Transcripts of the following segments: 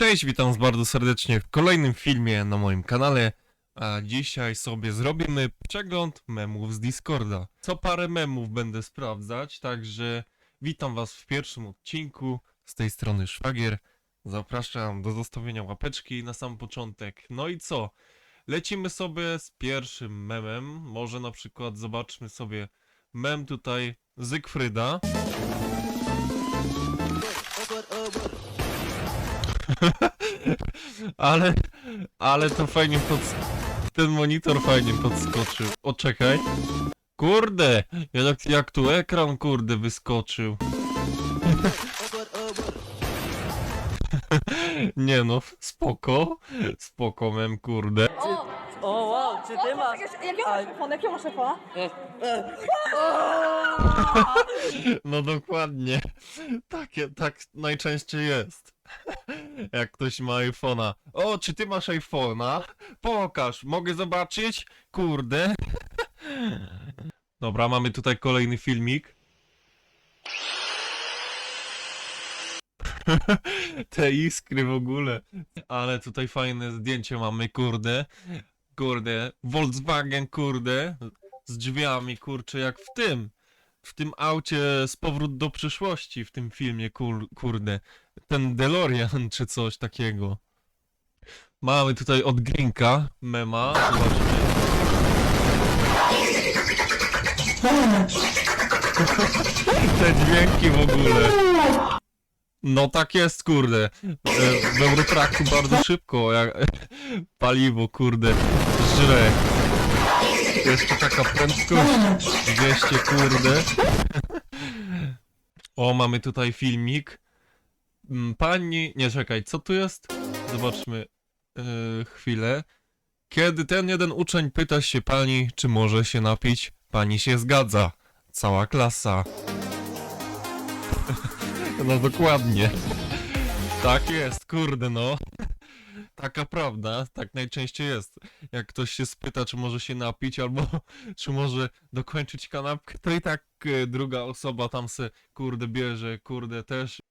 Cześć, witam was bardzo serdecznie w kolejnym filmie na moim kanale. A dzisiaj sobie zrobimy przegląd memów z Discorda. Co parę memów będę sprawdzać, także witam was w pierwszym odcinku. Z tej strony Szwagier. Zapraszam do zostawienia łapeczki na sam początek. No i co? Lecimy sobie z pierwszym memem. Może na przykład zobaczmy sobie mem tutaj Zygfryda. Ale, ale to fajnie pod... Ten monitor fajnie podskoczył. O, czekaj. Kurde, jak, jak tu ekran, kurde, wyskoczył. Nie no, spoko. Spoko, mem, kurde. O, O, wow, czy ty masz... jakiego masz iPhone? Jakiego masz iPhone? No dokładnie. Takie, tak najczęściej jest. Jak ktoś ma iPhone'a. O, czy ty masz iPhone'a? Pokaż, mogę zobaczyć? Kurde. Dobra, mamy tutaj kolejny filmik. Te iskry w ogóle. Ale tutaj fajne zdjęcie mamy, kurde. Kurde, Volkswagen, kurde. Z drzwiami, kurczę, jak w tym w tym aucie z powrót do przyszłości w tym filmie, kur, kurde. Ten DeLorean czy coś takiego. Mamy tutaj od Grinka mema. Zobaczmy. Te dźwięki w ogóle. No tak jest, kurde. E, W Eurotraku bardzo szybko, jak paliwo, kurde, żre. Jeszcze taka prędkość 200, kurde. O, mamy tutaj filmik. Mm, Pani... Nie, czekaj, co tu jest? Zobaczmy yy, chwilę. Kiedy ten jeden uczeń pyta się pani, czy może się napić, pani się zgadza. Cała klasa. No dokładnie. Tak jest, kurde no. Taka prawda, tak najczęściej jest. Jak ktoś się spyta, czy może się napić, albo czy może dokończyć kanapkę, to i tak e, druga osoba tam se, kurde, bierze, kurde, też.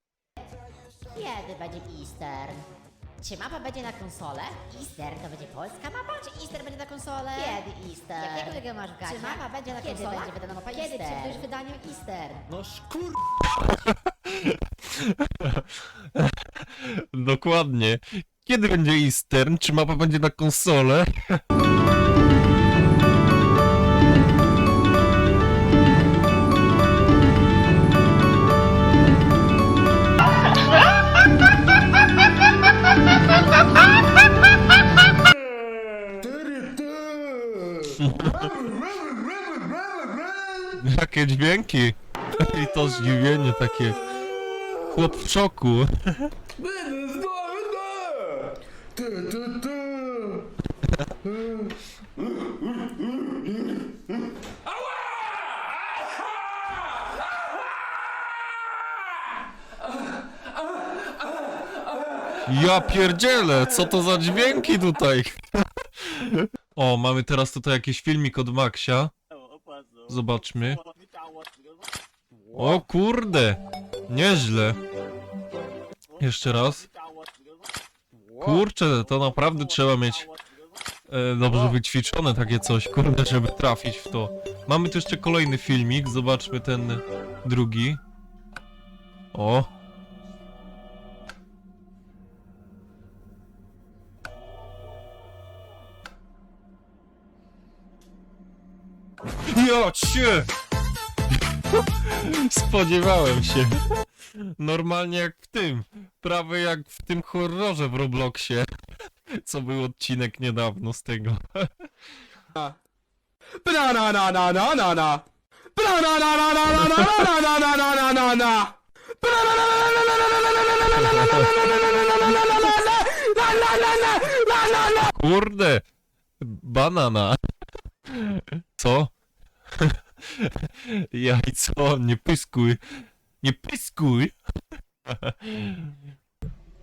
Kiedy będzie Eastern? Czy mapa będzie na konsolę? Eastern to będzie polska mapa? Czy Eastern będzie na konsolę? Kiedy Eastern? Jakiego tego masz w gacie? Czy mapa będzie na konsolę? Kiedy będzie wydana mapa Kiedy Eastern? Kiedy przy wydaniu Eastern? No szkur... Dokładnie. Kiedy będzie Eastern? Czy mapa będzie na konsolę? Jakie dźwięki. I to zdziwienie takie. Chłop w szoku. Ja pierdzielę, co to za dźwięki tutaj? O, mamy teraz tutaj jakiś filmik od Maxia. Zobaczmy. O kurde, nieźle. Jeszcze raz. Kurczę, to naprawdę trzeba mieć e, dobrze wyćwiczone takie coś, kurde, żeby trafić w to. Mamy tu jeszcze kolejny filmik, zobaczmy ten drugi. O, Ja cię! Spodziewałem się. Normalnie jak w tym. Prawie jak w tym horrorze w Robloxie. Co był odcinek niedawno z tego. Bra na na na na na na. Bra na na na na na na na na na na na na na. Bra na na na na na na na na na na na na na. Kurde! Banana. Co? Jajco, nie pyskuj. Nie pyskuj!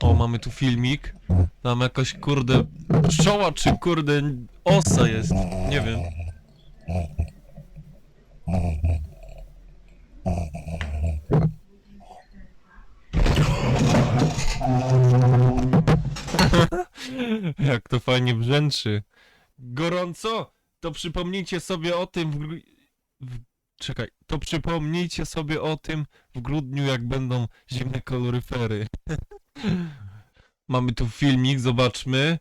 O, mamy tu filmik. Tam jakaś kurde pszczoła czy kurde osa jest. Nie wiem. jak to fajnie brzęczy. Gorąco? To przypomnijcie sobie o tym w, w... Czekaj, to przypomnijcie sobie o tym w grudniu, jak będą zimne koloryfery. Mamy tu filmik, zobaczmy.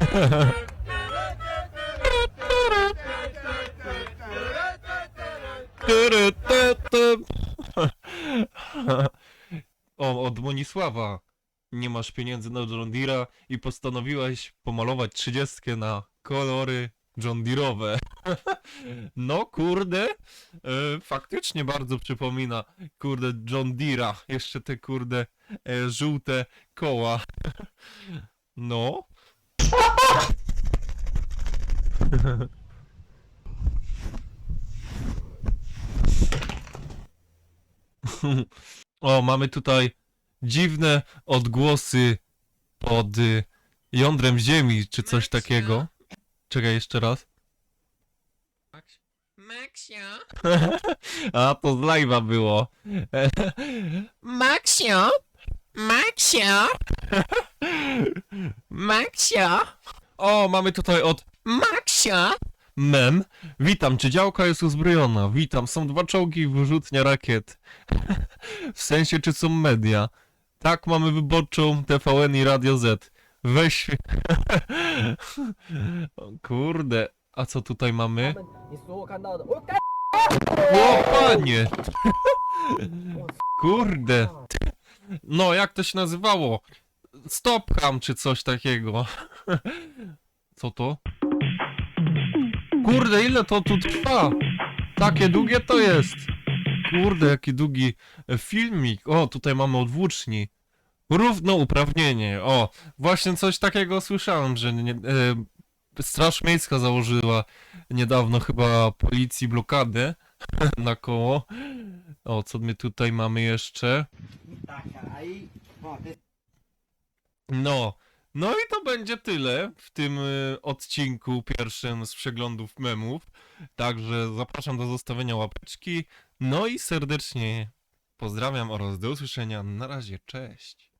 O, od Monisława. Nie masz pieniędzy na John Deere'a i postanowiłeś pomalować trzydziestkę na kolory John Deere'owe. No kurde, e, faktycznie bardzo przypomina, kurde, John Deere'a. Jeszcze te kurde e, żółte koła. No. O, mamy tutaj dziwne odgłosy pod y, jądrem Ziemi, czy coś takiego. Czekaj jeszcze raz. Maksio? A, to z live'a było. Maksio? Maksio? Maksio? O, mamy tutaj od Maksio? mem. Witam, czy działka jest uzbrojona? Witam, są dwa czołgi i wyrzutnia rakiet. w sensie, czy są media? Tak, mamy wyborczą TVN i Radio Z. Weź... o, kurde, a co tutaj mamy? 你所有看到的，我干 O, panie! Kurde. No, jak to się nazywało? Stopham czy coś takiego. Co to? Kurde, ile to tu trwa? Takie długie to jest. Kurde, jaki długi e, filmik. O, tutaj mamy odwłóczni. Równouprawnienie. O, właśnie coś takiego słyszałem, że nie, e, Straż Miejska założyła niedawno chyba policji blokadę na koło. O, co my tutaj mamy jeszcze? No, no i to będzie tyle w tym y, odcinku pierwszym z przeglądów memów. Także zapraszam do zostawienia łapeczki. No i serdecznie pozdrawiam oraz do usłyszenia. Na razie, cześć.